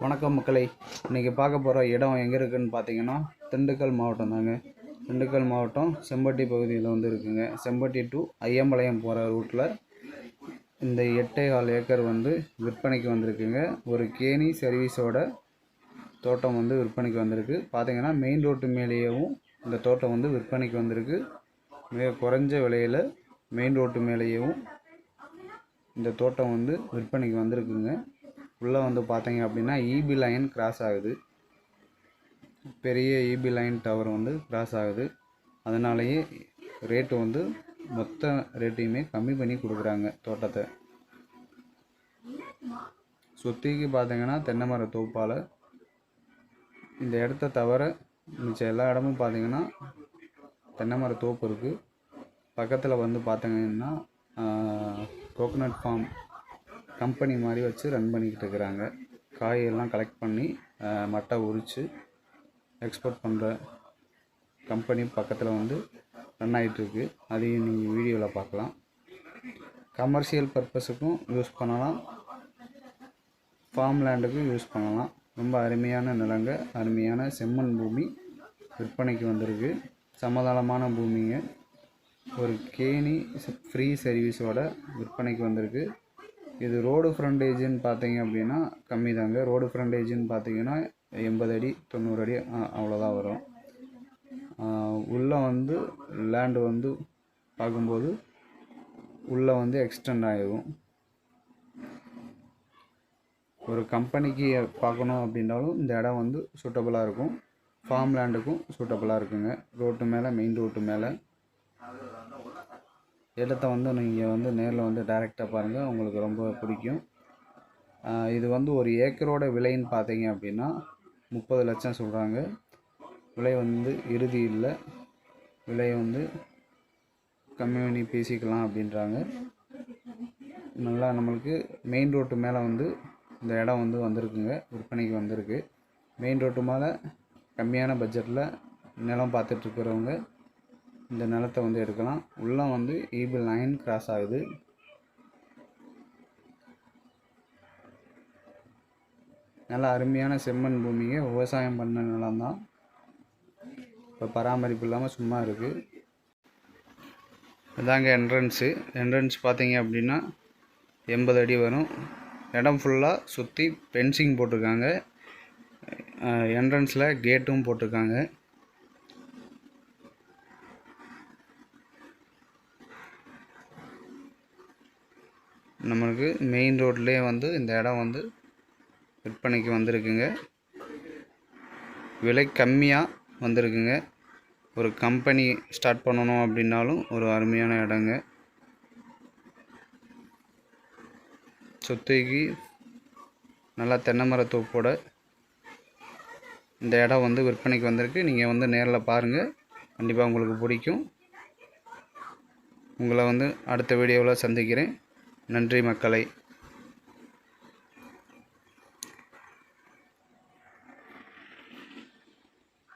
வணக்கம் மக்களை. இன்றைக்கி பார்க்க போகிற இடம் எங்கே இருக்குதுன்னு பார்த்தீங்கன்னா திண்டுக்கல் மாவட்டம் தாங்க. திண்டுக்கல் மாவட்டம் செம்பட்டி பகுதியில் வந்து இருக்குங்க. செம்பட்டி டு ஐயம்பாளையம் போகிற ரூட்டில் இந்த எட்டே கால் ஏக்கர் வந்து விற்பனைக்கு வந்திருக்குங்க. ஒரு கேணி சர்வீஸோட தோட்டம் வந்து விற்பனைக்கு வந்திருக்கு. பார்த்தீங்கன்னா மெயின் ரோட்டு மேலேயும் இந்த தோட்டம் வந்து விற்பனைக்கு வந்திருக்கு. மிக குறைஞ்ச விலையில் மெயின் ரோட்டு மேலேயும் இந்த தோட்டம் வந்து விற்பனைக்கு வந்திருக்குங்க. உள்ளே வந்து பார்த்தீங்க அப்படின்னா இபி லைன் கிராஸ் ஆகுது. பெரிய இபி லைன் டவர் வந்து கிராஸ் ஆகுது. அதனாலேயே ரேட்டு வந்து மொத்த ரேட்டையுமே கம்மி பண்ணி கொடுக்குறாங்க தோட்டத்தை. சுற்றிக்கு பார்த்தீங்கன்னா தென்னை மர தோப்பால் இந்த இடத்த தவிர மிச்சம் எல்லா இடமும் பார்த்தீங்கன்னா தென்னை மர தோப்பு இருக்குது பக்கத்தில் வந்து பார்த்தீங்கன்னா கோகனட் ஃபார்ம் கம்பெனி மாதிரி வச்சு ரன் பண்ணிக்கிட்டு இருக்கிறாங்க. காயெல்லாம் கலெக்ட் பண்ணி மட்டை உரித்து எக்ஸ்போர்ட் பண்ணுற கம்பெனி பக்கத்தில் வந்து ரன் ஆகிட்டுருக்கு அதையும் நீங்கள் வீடியோவில் பார்க்கலாம். கமர்ஷியல் பர்பஸுக்கும் யூஸ் பண்ணலாம். ஃபார்ம் லேண்டுக்கும் யூஸ் பண்ணலாம். ரொம்ப அருமையான நிலங்க அருமையான செம்மண் பூமி விற்பனைக்கு வந்திருக்கு. சமதளமான பூமிங்க. ஒரு கேணி ஃப்ரீ சர்வீஸோட விற்பனைக்கு வந்திருக்கு. இது ரோடு ஃப்ரண்டேஜுன்னு பார்த்தீங்க அப்படின்னா கம்மி தாங்க ரோடு ஃப்ரண்டேஜுன்னு பார்த்தீங்கன்னா எண்பது அடி தொண்ணூறு அடி அவ்வளோதான் வரும். உள்ளே வந்து லேண்டு வந்து பார்க்கும்போது உள்ளே வந்து எக்ஸ்டெண்ட் ஆகிடும் ஒரு கம்பெனிக்கு பார்க்கணும் அப்படின்னாலும் இந்த இடம் வந்து சூட்டபுளாக இருக்கும். ஃபார்ம் லேண்டுக்கும் சூட்டபுளாக இருக்குங்க. ரோட்டு மேலே மெயின் ரோட்டு மேலே. இடத்த வந்து நீங்கள் வந்து நேரில் வந்து டைரெக்டாக பாருங்கள் உங்களுக்கு ரொம்ப பிடிக்கும். இது வந்து ஒரு ஏக்கரோட விலைன்னு பார்த்தீங்க அப்படின்னா முப்பது லட்சம் சொல்கிறாங்க விலை வந்து இறுதி இல்லை. விலை வந்து கம்மி பண்ணி பேசிக்கலாம் அப்படின்றாங்க. நல்லா நம்மளுக்கு மெயின் ரோட்டு மேலே வந்து இந்த இடம் வந்து வந்திருக்குங்க. விற்பனைக்கு வந்திருக்கு. மெயின் ரோட்டு மேலே கம்மியான பட்ஜெட்டில் நிலம் பார்த்துட்ருக்கிறவங்க இந்த நிலத்தை வந்து எடுக்கலாம். உள்ளே வந்து ஈபி லைன் கிராஸ் ஆகுது. நல்லா அருமையான செம்மண் பூமியை விவசாயம் பண்ண நிலம் தான். இப்போ பராமரிப்பு இல்லாமல் சும்மா இருக்குது இதாங்க என்ட்ரன்ஸு என்ட்ரன்ஸ் பார்த்தீங்க அப்படின்னா எண்பது அடி வரும். இடம் ஃபுல்லாக சுற்றி பென்சிங் போட்டிருக்காங்க. என்ட்ரன்ஸில் கேட்டும் போட்டிருக்காங்க. நம்மளுக்கு மெயின் ரோட்லேயே வந்து இந்த இடம் வந்து விற்பனைக்கு வந்திருக்குங்க. விலை கம்மியாக வந்திருக்குங்க. ஒரு கம்பெனி ஸ்டார்ட் பண்ணணும் அப்படின்னாலும் ஒரு அருமையான இடங்க. சொத்தைக்கு நல்லா தென்னை மரத்தோப்போட இந்த இடம் வந்து விற்பனைக்கு வந்திருக்கு. நீங்கள் வந்து நேரில் பாருங்கள் கண்டிப்பாக உங்களுக்கு பிடிக்கும். உங்களை வந்து அடுத்த வீடியோவில் சந்திக்கிறேன். நன்றி மக்களை.